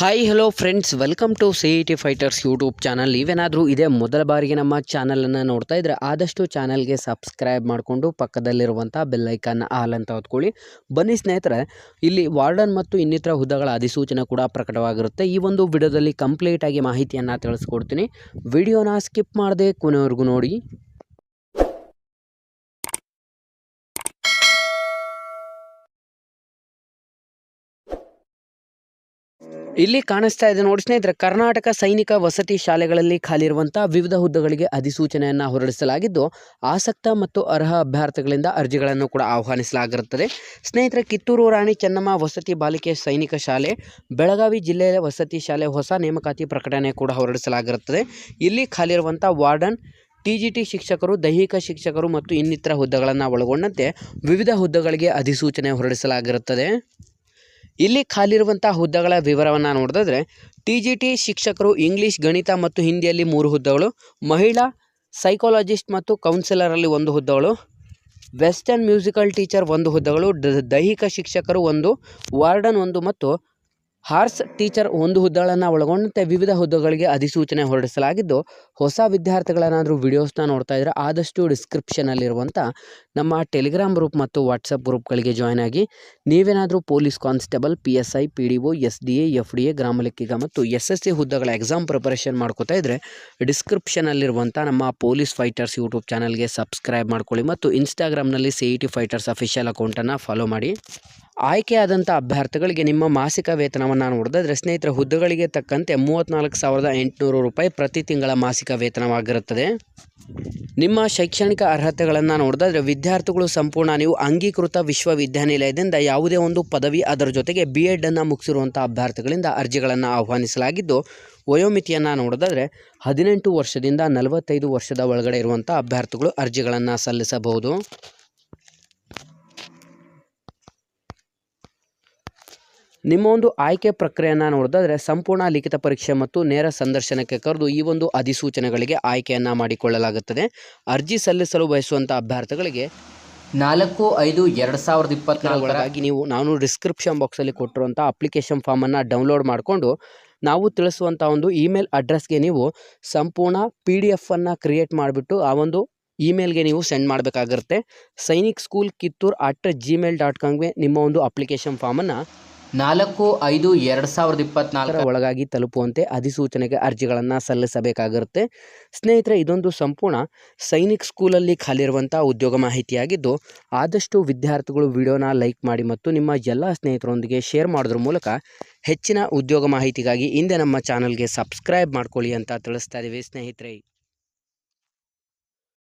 Hi hello friends welcome to C E T fighters YouTube channel ನೀವೇನಾದರೂ ಇದೇ, ಮೊದಲ ಬಾರಿಗೆ ನಮ್ಮ ಚಾನಲನ್ನು ನೋಡ್ತಾ ಇದ್ದರೆ ಆದಷ್ಟು ಚಾನಲ್ಗೆ ಸಬ್ಸ್ಕ್ರೈಬ್ ಮಾಡಿಕೊಂಡು ಪಕ್ಕದಲ್ಲಿರುವಂಥ ಬೆಲ್ಲೈಕನ್ ಆಲ್ ಅಂತ ಹೊತ್ಕೊಳ್ಳಿ. ಬನ್ನಿ ಸ್ನೇಹಿತರೆ, ಇಲ್ಲಿ ವಾರ್ಡನ್ ಮತ್ತು ಇನ್ನಿತರ ಹುದ್ದೆಗಳ ಅಧಿಸೂಚನೆ ಕೂಡ ಪ್ರಕಟವಾಗಿರುತ್ತೆ. ಈ ಒಂದು ವಿಡಿಯೋದಲ್ಲಿ ಕಂಪ್ಲೀಟಾಗಿ ಮಾಹಿತಿಯನ್ನು ತಿಳಿಸ್ಕೊಡ್ತೀನಿ. ವಿಡಿಯೋನ ಸ್ಕಿಪ್ ಮಾಡದೆ ಕೊನೆವರೆಗೂ ನೋಡಿ. ಇಲ್ಲಿ ಕಾಣಿಸ್ತಾ ಇದೆ ನೋಡಿ ಸ್ನೇಹಿತರೆ, ಕರ್ನಾಟಕ ಸೈನಿಕ ವಸತಿ ಶಾಲೆಗಳಲ್ಲಿ ಖಾಲಿ ಇರುವಂತಹ ವಿವಿಧ ಹುದ್ದೆಗಳಿಗೆ ಅಧಿಸೂಚನೆಯನ್ನು ಹೊರಡಿಸಲಾಗಿದ್ದು, ಆಸಕ್ತ ಮತ್ತು ಅರ್ಹ ಅಭ್ಯರ್ಥಿಗಳಿಂದ ಅರ್ಜಿಗಳನ್ನು ಕೂಡ ಆಹ್ವಾನಿಸಲಾಗಿರುತ್ತದೆ. ಸ್ನೇಹಿತರೆ, ಕಿತ್ತೂರು ರಾಣಿ ಚೆನ್ನಮ್ಮ ವಸತಿ ಬಾಲಿಕೆ ಸೈನಿಕ ಶಾಲೆ, ಬೆಳಗಾವಿ ಜಿಲ್ಲೆಯ ವಸತಿ ಶಾಲೆ ಹೊಸ ನೇಮಕಾತಿ ಪ್ರಕಟಣೆ ಕೂಡ ಹೊರಡಿಸಲಾಗಿರುತ್ತದೆ. ಇಲ್ಲಿ ಖಾಲಿ ಇರುವಂಥ ವಾರ್ಡನ್, ಟಿ ಜಿ ಟಿ ಶಿಕ್ಷಕರು, ದೈಹಿಕ ಶಿಕ್ಷಕರು ಮತ್ತು ಇನ್ನಿತರ ಹುದ್ದೆಗಳನ್ನು ಒಳಗೊಂಡಂತೆ ವಿವಿಧ ಹುದ್ದೆಗಳಿಗೆ ಅಧಿಸೂಚನೆ ಹೊರಡಿಸಲಾಗಿರುತ್ತದೆ. ಇಲ್ಲಿ ಖಾಲಿರುವಂಥ ಹುದ್ದೆಗಳ ವಿವರವನ್ನು ನೋಡಿದ್ರೆ ಟಿ ಜಿ ಟಿ ಶಿಕ್ಷಕರು ಇಂಗ್ಲೀಷ್, ಗಣಿತ ಮತ್ತು ಹಿಂದಿಯಲ್ಲಿ ಮೂರು ಹುದ್ದೆಗಳು, ಮಹಿಳಾ ಸೈಕಾಲಜಿಸ್ಟ್ ಮತ್ತು ಕೌನ್ಸಿಲರಲ್ಲಿ ಒಂದು ಹುದ್ದೆಗಳು, ವೆಸ್ಟರ್ನ್ ಮ್ಯೂಸಿಕಲ್ ಟೀಚರ್ ಒಂದು ಹುದ್ದೆಗಳು ದೈಹಿಕ ಶಿಕ್ಷಕರು ಒಂದು, ವಾರ್ಡನ್ ಒಂದು ಮತ್ತು ಹಾರ್ಸ್ ಟೀಚರ್ ಒಂದು ಹುದ್ದೆಗಳನ್ನು ಒಳಗೊಂಡಂತೆ ವಿವಿಧ ಹುದ್ದೆಗಳಿಗೆ ಅಧಿಸೂಚನೆ ಹೊರಡಿಸಲಾಗಿದ್ದು, ಹೊಸ ವಿದ್ಯಾರ್ಥಿಗಳೇನಾದರೂ ವಿಡಿಯೋಸ್ನ ನೋಡ್ತಾ ಇದ್ದರೆ ಆದಷ್ಟು ಡಿಸ್ಕ್ರಿಪ್ಷನಲ್ಲಿರುವಂಥ ನಮ್ಮ ಟೆಲಿಗ್ರಾಮ್ ಗ್ರೂಪ್ ಮತ್ತು ವಾಟ್ಸಪ್ ಗ್ರೂಪ್ಗಳಿಗೆ ಜಾಯ್ನ್ ಆಗಿ ನೀವೇನಾದರೂ police constable, P S I, P D O, S D A, F D A ಗ್ರಾಮ ಲೆಕ್ಕಿಗ ಮತ್ತು ಎಸ್ ಎಸ್ ಸಿ ಹುದ್ದೆಗಳ ಎಕ್ಸಾಮ್ ಪ್ರಿಪರೇಷನ್ ಮಾಡ್ಕೋತಾ ಇದ್ದರೆ ಡಿಸ್ಕ್ರಿಪ್ಷನಲ್ಲಿರುವಂಥ ನಮ್ಮ ಪೊಲೀಸ್ ಫೈಟರ್ಸ್ ಯೂಟ್ಯೂಬ್ ಚಾನಲ್ಗೆ ಸಬ್ಸ್ಕ್ರೈಬ್ ಮಾಡ್ಕೊಳ್ಳಿ ಮತ್ತು ಇನ್ಸ್ಟಾಗ್ರಾಮ್ನಲ್ಲಿ C E T fighters official ಅಕೌಂಟನ್ನು ಫಾಲೋ ಮಾಡಿ. ಆಯ್ಕೆಯಾದಂಥ ಅಭ್ಯರ್ಥಿಗಳಿಗೆ ನಿಮ್ಮ ಮಾಸಿಕ ವೇತನವನ್ನು ನೋಡಿದ್ರೆ ಸ್ನೇಹಿತರ, ಹುದ್ದೆಗಳಿಗೆ ತಕ್ಕಂತೆ ಮೂವತ್ತ್ನಾಲ್ಕು ಸಾವಿರದ ಎಂಟುನೂರು ರೂಪಾಯಿ ಪ್ರತಿ ತಿಂಗಳ ಮಾಸಿಕ ವೇತನವಾಗಿರುತ್ತದೆ. ನಿಮ್ಮ ಶೈಕ್ಷಣಿಕ ಅರ್ಹತೆಗಳನ್ನು ನೋಡಿದ್ರೆ ವಿದ್ಯಾರ್ಥಿಗಳು ಸಂಪೂರ್ಣ ನೀವು ಅಂಗೀಕೃತ ವಿಶ್ವವಿದ್ಯಾನಿಲಯದಿಂದ ಯಾವುದೇ ಒಂದು ಪದವಿ ಅದರ ಜೊತೆಗೆ ಬಿ ಎಡ್ಡನ್ನು ಮುಗಿಸಿರುವಂಥ ಅಭ್ಯರ್ಥಿಗಳಿಂದ ಅರ್ಜಿಗಳನ್ನು ಆಹ್ವಾನಿಸಲಾಗಿದ್ದು, ವಯೋಮಿತಿಯನ್ನು ನೋಡಿದ್ರೆ ಹದಿನೆಂಟು ವರ್ಷದಿಂದ ನಲವತ್ತೈದು ವರ್ಷದ ಒಳಗಡೆ ಇರುವಂಥ ಅಭ್ಯರ್ಥಿಗಳು ಅರ್ಜಿಗಳನ್ನು ಸಲ್ಲಿಸಬಹುದು. ನಿಮ್ಮ ಒಂದು ಆಯ್ಕೆ ಪ್ರಕ್ರಿಯೆಯನ್ನು ನೋಡೋದಾದರೆ ಸಂಪೂರ್ಣ ಲಿಖಿತ ಪರೀಕ್ಷೆ ಮತ್ತು ನೇರ ಸಂದರ್ಶನಕ್ಕೆ ಕರೆದು ಈ ಒಂದು ಅಧಿಸೂಚನೆಗಳಿಗೆ ಆಯ್ಕೆಯನ್ನು ಮಾಡಿಕೊಳ್ಳಲಾಗುತ್ತದೆ. ಅರ್ಜಿ ಸಲ್ಲಿಸಲು ಬಯಸುವಂಥ ಅಭ್ಯರ್ಥಿಗಳಿಗೆ ನಾಲ್ಕು ಐದು ಎರಡು ಸಾವಿರದ ಇಪ್ಪತ್ತ್ನಾಲ್ಕರಾಗಿ ನೀವು ನಾನು ಡಿಸ್ಕ್ರಿಪ್ಷನ್ ಬಾಕ್ಸಲ್ಲಿ ಕೊಟ್ಟಿರುವಂಥ ಅಪ್ಲಿಕೇಶನ್ ಫಾರ್ಮನ್ನು ಡೌನ್ಲೋಡ್ ಮಾಡಿಕೊಂಡು ನಾವು ತಿಳಿಸುವಂಥ ಒಂದು ಇಮೇಲ್ ಅಡ್ರೆಸ್ಗೆ ನೀವು ಸಂಪೂರ್ಣ ಪಿ ಡಿ ಎಫನ್ನು ಕ್ರಿಯೇಟ್ ಮಾಡಿಬಿಟ್ಟು ಆ ಒಂದು ಇಮೇಲ್ಗೆ ನೀವು send ಮಾಡಬೇಕಾಗಿರುತ್ತೆ. Sainik school Kittur at Gmail dot ಕಾಮ್ಗೆ ನಿಮ್ಮ ಒಂದು ಅಪ್ಲಿಕೇಶನ್ ಫಾರ್ಮನ್ನು ನಾಲ್ಕು, ಐದು, ಎರಡು ಸಾವಿರದ ಇಪ್ಪತ್ನಾಲ್ಕರ ಒಳಗಾಗಿ ತಲುಪುವಂತೆ ಅಧಿಸೂಚನೆಗೆ ಅರ್ಜಿಗಳನ್ನು ಸಲ್ಲಿಸಬೇಕಾಗಿರುತ್ತೆ ಸ್ನೇಹಿತರೆ, ಇದೊಂದು ಸಂಪೂರ್ಣ ಸೈನಿಕ್ ಸ್ಕೂಲಲ್ಲಿ ಖಾಲಿರುವಂಥ ಉದ್ಯೋಗ ಮಾಹಿತಿಯಾಗಿದ್ದು, ಆದಷ್ಟು ವಿದ್ಯಾರ್ಥಿಗಳು ವಿಡಿಯೋನ ಲೈಕ್ ಮಾಡಿ ಮತ್ತು ನಿಮ್ಮ ಎಲ್ಲ ಸ್ನೇಹಿತರೊಂದಿಗೆ ಶೇರ್ ಮಾಡೋದ್ರ ಮೂಲಕ ಹೆಚ್ಚಿನ ಉದ್ಯೋಗ ಮಾಹಿತಿಗಾಗಿ ಹಿಂದೆ ನಮ್ಮ ಚಾನಲ್ಗೆ ಸಬ್ಸ್ಕ್ರೈಬ್ ಮಾಡ್ಕೊಳ್ಳಿ ಅಂತ ತಿಳಿಸ್ತಾ ಇದ್ದೀವಿ ಸ್ನೇಹಿತರೆ.